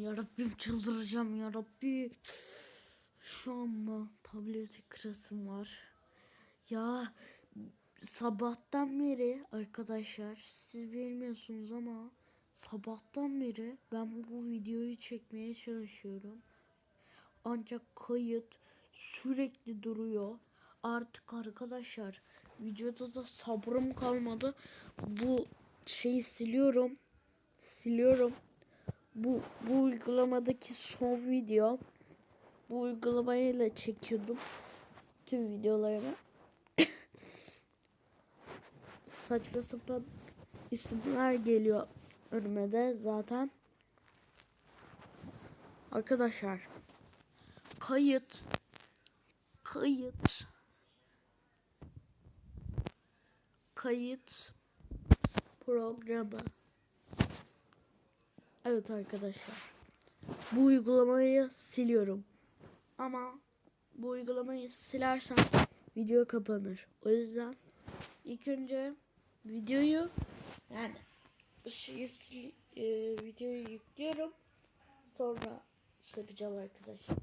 ya Rabbim çıldıracağım ya Rabbi. Şu anda tablet kırasım var. Ya sabahtan beri arkadaşlar siz bilmiyorsunuz ama sabahtan beri ben bu videoyu çekmeye çalışıyorum. Ancak kayıt sürekli duruyor. Artık arkadaşlar videoda da sabrım kalmadı. Bu şeyi siliyorum. Siliyorum. Bu bu uygulamadaki son video. Bu uygulamayla çekiyordum tüm videolarımı. Saçma sapan isimler geliyor önüme de zaten. Arkadaşlar kayıt kayıt kayıt programı Evet arkadaşlar. Bu uygulamayı siliyorum. Ama bu uygulamayı silersem video kapanır. O yüzden ilk önce videoyu yani e, videoyu yüklüyorum. Sonra şey yapacağım arkadaşlar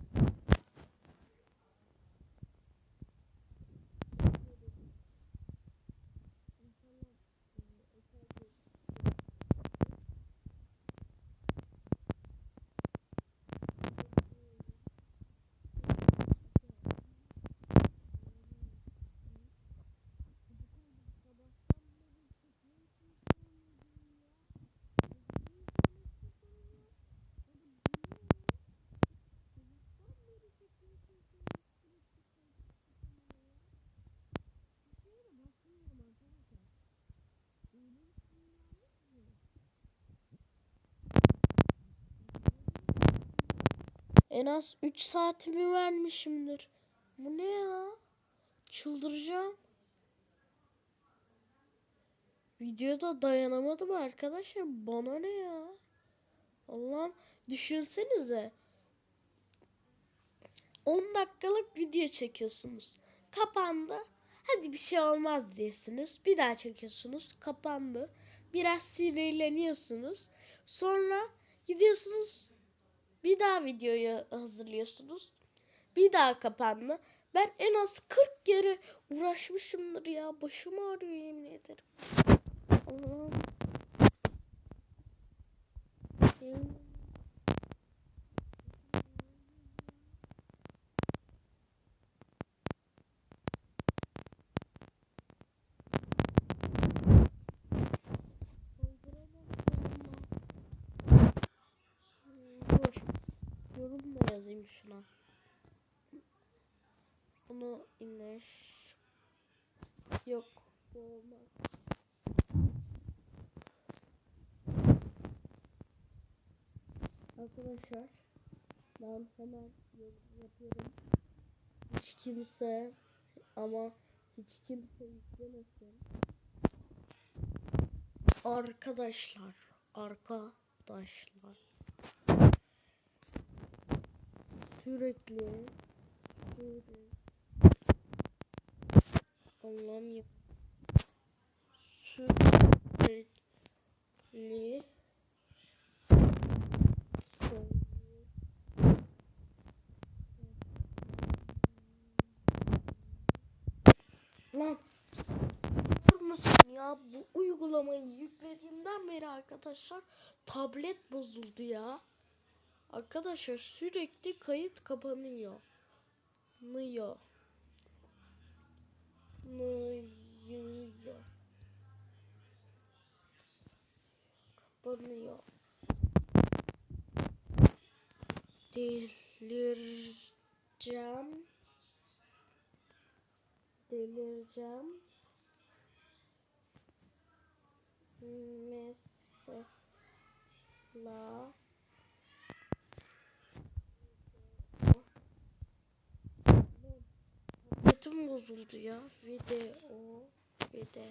En az 3 saatimi vermişimdir. Bu ne ya? Çıldıracağım. Videoda dayanamadım arkadaşlar. Bana ne ya? Allah'ım düşünsenize. 10 dakikalık video çekiyorsunuz. Kapandı. Hadi bir şey olmaz diyorsunuz. Bir daha çekiyorsunuz. Kapandı. Biraz sinirleniyorsunuz. Sonra gidiyorsunuz bir daha videoyu hazırlıyorsunuz. Bir daha kapandı. Ben en az 40 kere uğraşmışımdır ya. Başım ağrıyor yemin ederim. Allah'ım. Yemin- Dur. Yorum da yazayım şuna. Bunu indir. Yok. Bu olmaz. Arkadaşlar ben hemen yorum yapıyorum. Hiç kimse ama hiç kimse yüklemesin. Arkadaşlar, arkadaşlar. Sürekli sürekli Allah'ım ya. Sürekli Lan musun ya bu uygulamayı yüklediğimden beri arkadaşlar tablet bozuldu ya. Arkadaşlar sürekli kayıt kapanıyor. Nıyor. Nıyor. Kapanıyor. Delireceğim. Delireceğim. Mesela bozuldu ya. Video. Video.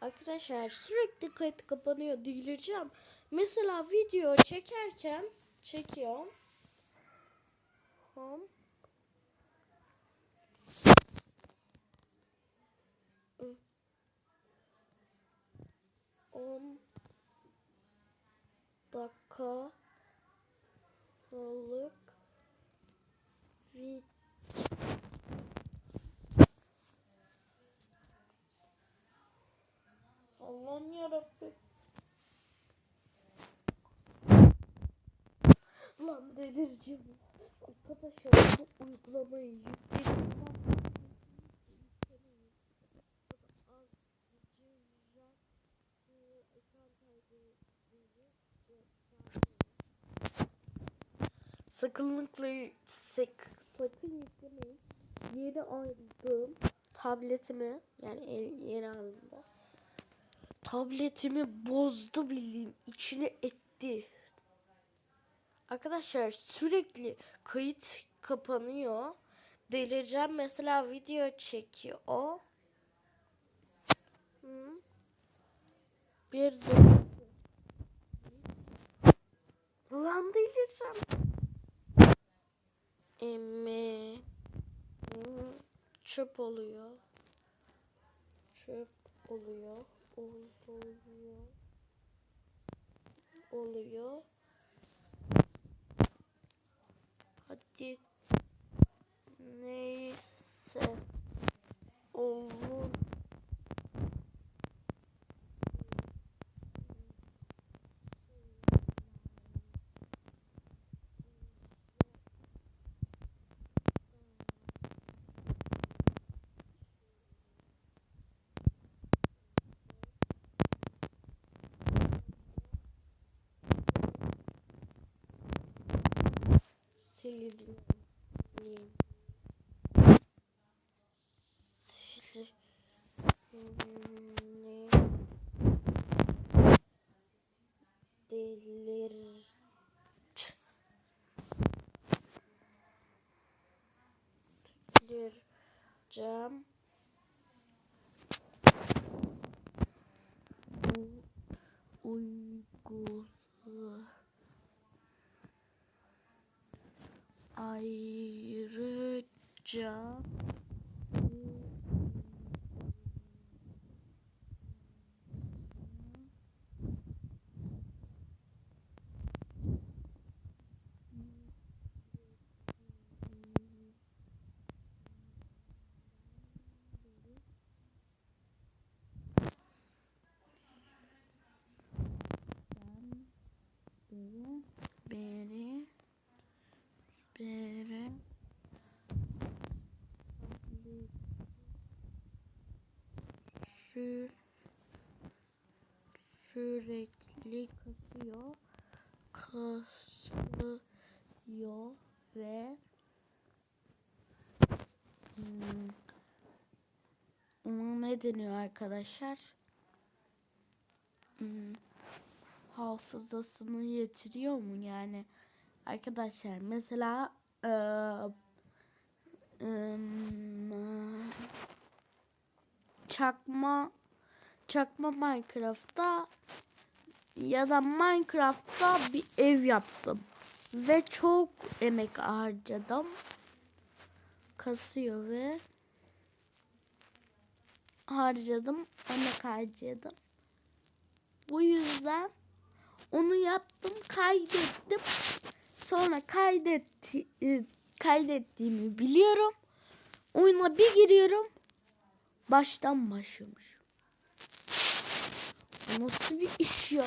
Arkadaşlar sürekli kayıt kapanıyor. Delireceğim. Mesela video çekerken çekiyorum. Home. Dakika. Balık. Vi Allah'ım yarabbim. Lan delireceğim. Arkadaşlar bu uygulamayı yükledim. Sakınlıkla sak, sakın yüklemeyin. Yeni aldığım tabletimi yani el, yeni aldığımda tabletimi bozdu bildiğim içine etti. Arkadaşlar sürekli kayıt kapanıyor. Delireceğim mesela video çekiyor o. Hı. Bir de Lan delireceğim. Emme. Çöp oluyor. Çöp oluyor. Oluyor. Oluyor. Hadi. Neyse. Olur. Sildim. Delir. Delireceğim. Uygula ayrıca beni beri sü sürekli kasıyor kasıyor ve hmm, ne deniyor arkadaşlar? Hmm, hafızasını yitiriyor mu yani? Arkadaşlar mesela eee, ım, çakma çakma Minecraft'ta ya da Minecraft'ta bir ev yaptım ve çok emek harcadım. Kasıyor ve harcadım, emek harcadım. Bu yüzden onu yaptım, kaydettim. Sonra kaydetti, e, kaydettiğimi biliyorum. Oyuna bir giriyorum. Baştan başlamış. Nasıl bir iş ya?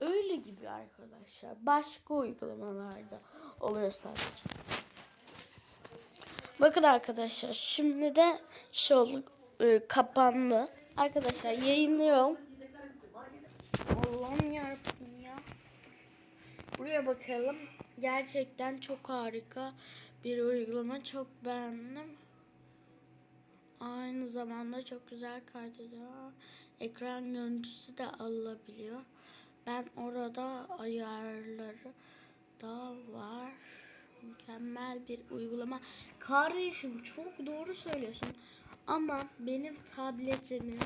Öyle gibi arkadaşlar. Başka uygulamalarda oluyor sadece. Bakın arkadaşlar şimdi de şey e, kapandı. Arkadaşlar yayınlıyorum. Allah'ım yarabbim ya. Buraya bakalım. Gerçekten çok harika bir uygulama. Çok beğendim. Aynı zamanda çok güzel kaydediyor. Ekran görüntüsü de alınabiliyor. Ben orada ayarları da var. Mükemmel bir uygulama. Kardeşim çok doğru söylüyorsun. Ama benim tabletimin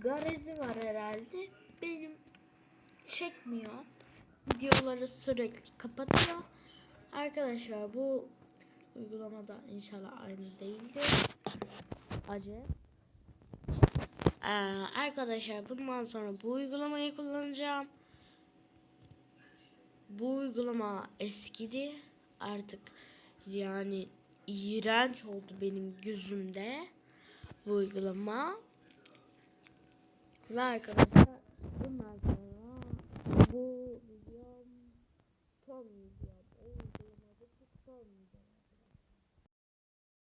garezi var herhalde. Benim çekmiyor. Videoları sürekli kapatıyor. Arkadaşlar bu uygulamada inşallah aynı değildir. Acı. Ee, arkadaşlar bundan sonra bu uygulamayı kullanacağım. bu uygulama eskidi. Artık yani iğrenç oldu benim gözümde bu uygulama. Ve arkadaşlar bundan sonra bu videom son